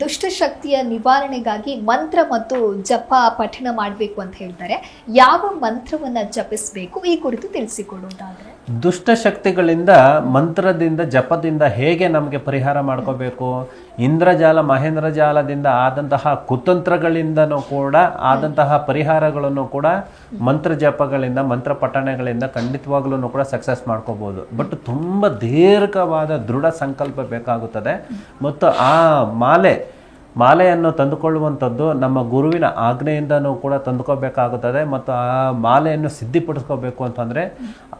ದುಷ್ಟಶಕ್ತಿಯ ನಿವಾರಣೆಗಾಗಿ ಮಂತ್ರ ಮತ್ತು ಜಪ ಪಠಣ ಮಾಡಬೇಕು ಅಂತ ಹೇಳ್ತಾರೆ. ಯಾವ ಮಂತ್ರವನ್ನ ಜಪಿಸಬೇಕು? ಈ ಕುರಿತು ತಿಳಿಸಿಕೊಡುವುದಾದ್ರೆ. ದುಷ್ಟಶಕ್ತಿಗಳಿಂದ, ಮಂತ್ರದಿಂದ, ಜಪದಿಂದ ಹೇಗೆ ನಮಗೆ ಪರಿಹಾರ ಮಾಡ್ಕೋಬೇಕು? ಇಂದ್ರಜಾಲ, ಮಹೇಂದ್ರಜಾಲದಿಂದ ಆದಂತಹ ಕುತಂತ್ರಗಳಿಂದನೂ ಕೂಡ, ಆದಂತಹ ಪರಿಹಾರಗಳನ್ನು ಕೂಡ ಮಂತ್ರ ಜಪಗಳಿಂದ, ಮಂತ್ರ ಪಠಣಗಳಿಂದ ಖಂಡಿತವಾಗ್ಲೂ ಕೂಡ ಸಕ್ಸಸ್ ಮಾಡ್ಕೋಬಹುದು ಬಟ್ ತುಂಬ ದೀರ್ಘವಾದ ದೃಢ ಸಂಕಲ್ಪ ಬೇಕಾಗುತ್ತದೆ. ಮತ್ತು ಆ ಮಾಲೆ ಮಾಲೆಯನ್ನು ತಂದುಕೊಳ್ಳುವಂಥದ್ದು ನಮ್ಮ ಗುರುವಿನ ಆಜ್ಞೆಯಿಂದನೂ ಕೂಡ ತಂದುಕೋಬೇಕಾಗುತ್ತದೆ ಮತ್ತು ಆ ಮಾಲೆಯನ್ನು ಸಿದ್ಧಿಪಡಿಸ್ಕೋಬೇಕು ಅಂತಂದರೆ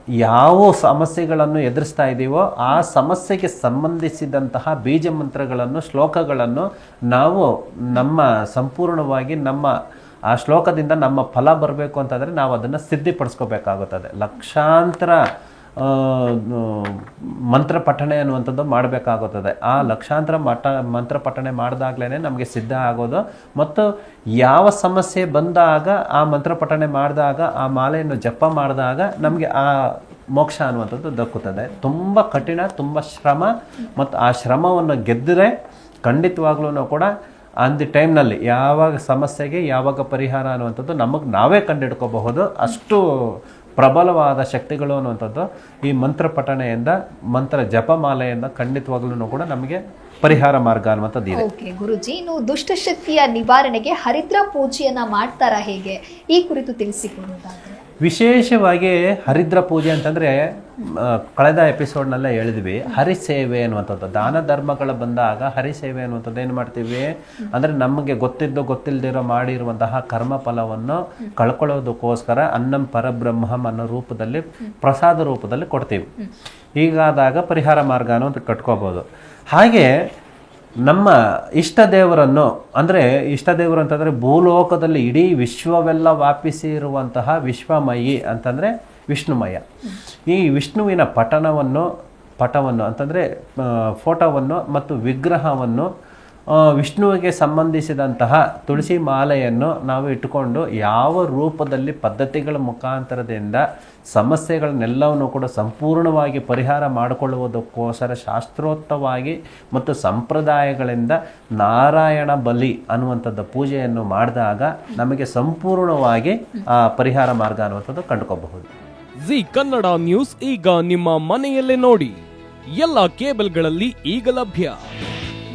ಯಾವ ಸಮಸ್ಯೆಗಳನ್ನು ಎದುರಿಸ್ತಾ ಇದ್ದೀವೋ ಆ ಸಮಸ್ಯೆಗೆ ಸಂಬಂಧಿಸಿದಂತಹ ಬೀಜ ಮಂತ್ರಗಳನ್ನು, ಶ್ಲೋಕಗಳನ್ನು ನಾವು ನಮ್ಮ ಸಂಪೂರ್ಣವಾಗಿ ನಮ್ಮ ಆ ಶ್ಲೋಕದಿಂದ ನಮ್ಮ ಫಲ ಬರಬೇಕು ಅಂತಂದರೆ ನಾವು ಅದನ್ನು ಸಿದ್ಧಿಪಡಿಸ್ಕೋಬೇಕಾಗುತ್ತದೆ ಲಕ್ಷಾಂತರ ಮಂತ್ರ ಪಠಣೆ ಅನ್ನುವಂಥದ್ದು ಮಾಡಬೇಕಾಗುತ್ತದೆ. ಆ ಲಕ್ಷಾಂತರ ಮಠ, ಮಂತ್ರ ಪಠಣೆ ಮಾಡಿದಾಗ್ಲೇ ನಮಗೆ ಸಿದ್ಧ ಆಗೋದು. ಮತ್ತು ಯಾವ ಸಮಸ್ಯೆ ಬಂದಾಗ ಆ ಮಂತ್ರ ಪಠಣೆ ಮಾಡಿದಾಗ, ಆ ಮಾಲೆಯನ್ನು ಜಪ ಮಾಡಿದಾಗ ನಮಗೆ ಆ ಮೋಕ್ಷ ಅನ್ನುವಂಥದ್ದು ದಕ್ಕುತ್ತದೆ. ತುಂಬ ಕಠಿಣ, ತುಂಬ ಶ್ರಮ. ಮತ್ತು ಆ ಶ್ರಮವನ್ನು ಗೆದ್ದರೆ ಖಂಡಿತವಾಗ್ಲೂ ಕೂಡ ಆನ್ ದಿ ಟೈಮ್ನಲ್ಲಿ ಯಾವಾಗ ಸಮಸ್ಯೆಗೆ ಯಾವಾಗ ಪರಿಹಾರ ಅನ್ನುವಂಥದ್ದು ನಮಗೆ ನಾವೇ ಕಂಡುಹಿಡ್ಕೋಬಹುದು ಅಷ್ಟು ಪ್ರಬಲವಾದ ಶಕ್ತಿಗಳು ಅನ್ನುವಂಥದ್ದು ಈ ಮಂತ್ರ ಪಠಣೆಯಿಂದ, ಮಂತ್ರ ಜಪಮಾಲೆಯಿಂದ ಖಂಡಿತವಾಗ್ಲೂ ಕೂಡ ನಮಗೆ ಪರಿಹಾರ ಮಾರ್ಗ ಅನ್ನುವಂಥದ್ದು ಇದೆ. ಓಕೆ, ಗುರುಜಿ, ಇನ್ನು ದುಷ್ಟಶಕ್ತಿಯ ನಿವಾರಣೆಗೆ ಹರಿದ್ರ ಪೂಜೆಯನ್ನ ಮಾಡ್ತಾರಾ ಹೇಗೆ? ಈ ಕುರಿತು ತಿಳಿಸಿಕೊಡುವುದಾದ್ರೆ. ವಿಶೇಷವಾಗಿ ಹರಿದ್ರ ಪೂಜೆ ಅಂತಂದರೆ ಕಳೆದ ಎಪಿಸೋಡ್ನಲ್ಲೇ ಹೇಳಿದ್ವಿ ಹರಿಸೇವೆ ಅನ್ನುವಂಥದ್ದು. ದಾನ ಧರ್ಮಗಳು ಬಂದಾಗ ಹರಿಸೇವೆ ಅನ್ನುವಂಥದ್ದು ಏನು ಮಾಡ್ತೀವಿ? ಅಂದರೆ ನಮಗೆ ಗೊತ್ತಿದ್ದು ಗೊತ್ತಿಲ್ಲದಿರೋ ಮಾಡಿರುವಂತಹ ಕರ್ಮ ಫಲವನ್ನು ಕಳ್ಕೊಳ್ಳೋದಕ್ಕೋಸ್ಕರ ಅನ್ನಂ ಪರಬ್ರಹ್ಮಂ ಅನ್ನೋ ರೂಪದಲ್ಲಿ ಪ್ರಸಾದ ರೂಪದಲ್ಲಿ ಕೊಡ್ತೀವಿ. ಹೀಗಾದಾಗ ಪರಿಹಾರ ಮಾರ್ಗ ಅನ್ನೋದು ಕಟ್ಕೋಬೋದು. ಹಾಗೆ ನಮ್ಮ ಇಷ್ಟ ದೇವರನ್ನು ಅಂದರೆ ಇಷ್ಟ ದೇವರು ಅಂತಂದರೆ ಭೂಲೋಕದಲ್ಲಿ ಇಡೀ ವಿಶ್ವವೆಲ್ಲ ವ್ಯಾಪಿಸಿರುವಂತಹ ವಿಶ್ವಮಯಿ ಅಂತಂದರೆ ವಿಷ್ಣುಮಯ. ಈ ವಿಷ್ಣುವಿನ ಪಠಣವನ್ನು ಪಟವನ್ನು ಅಂತಂದರೆ ಫೋಟೋವನ್ನು ಮತ್ತು ವಿಗ್ರಹವನ್ನು ವಿಷ್ಣುವಿಗೆ ಸಂಬಂಧಿಸಿದಂತಹ ತುಳಸಿ ಮಾಲೆಯನ್ನು ನಾವು ಇಟ್ಟುಕೊಂಡು ಯಾವ ರೂಪದಲ್ಲಿ ಪದ್ಧತಿಗಳ ಮುಖಾಂತರದಿಂದ ಸಮಸ್ಯೆಗಳನ್ನೆಲ್ಲವನ್ನು ಕೂಡ ಸಂಪೂರ್ಣವಾಗಿ ಪರಿಹಾರ ಮಾಡಿಕೊಳ್ಳುವುದಕ್ಕೋಸ್ಕರ ಶಾಸ್ತ್ರೋತ್ತವಾಗಿ ಮತ್ತು ಸಂಪ್ರದಾಯಗಳಿಂದ ನಾರಾಯಣ ಬಲಿ ಅನ್ನುವಂಥದ್ದು ಪೂಜೆಯನ್ನು ಮಾಡಿದಾಗ ನಮಗೆ ಸಂಪೂರ್ಣವಾಗಿ ಆ ಪರಿಹಾರ ಮಾರ್ಗ ಅನ್ನುವಂಥದ್ದು ಕಂಡುಕೋಬಹುದು ಜಿ ಕನ್ನಡ ನ್ಯೂಸ್ ಈಗ ನಿಮ್ಮ ಮನೆಯಲ್ಲೇ ನೋಡಿ. ಎಲ್ಲ ಕೇಬಲ್ಗಳಲ್ಲಿ ಈಗ ಲಭ್ಯ.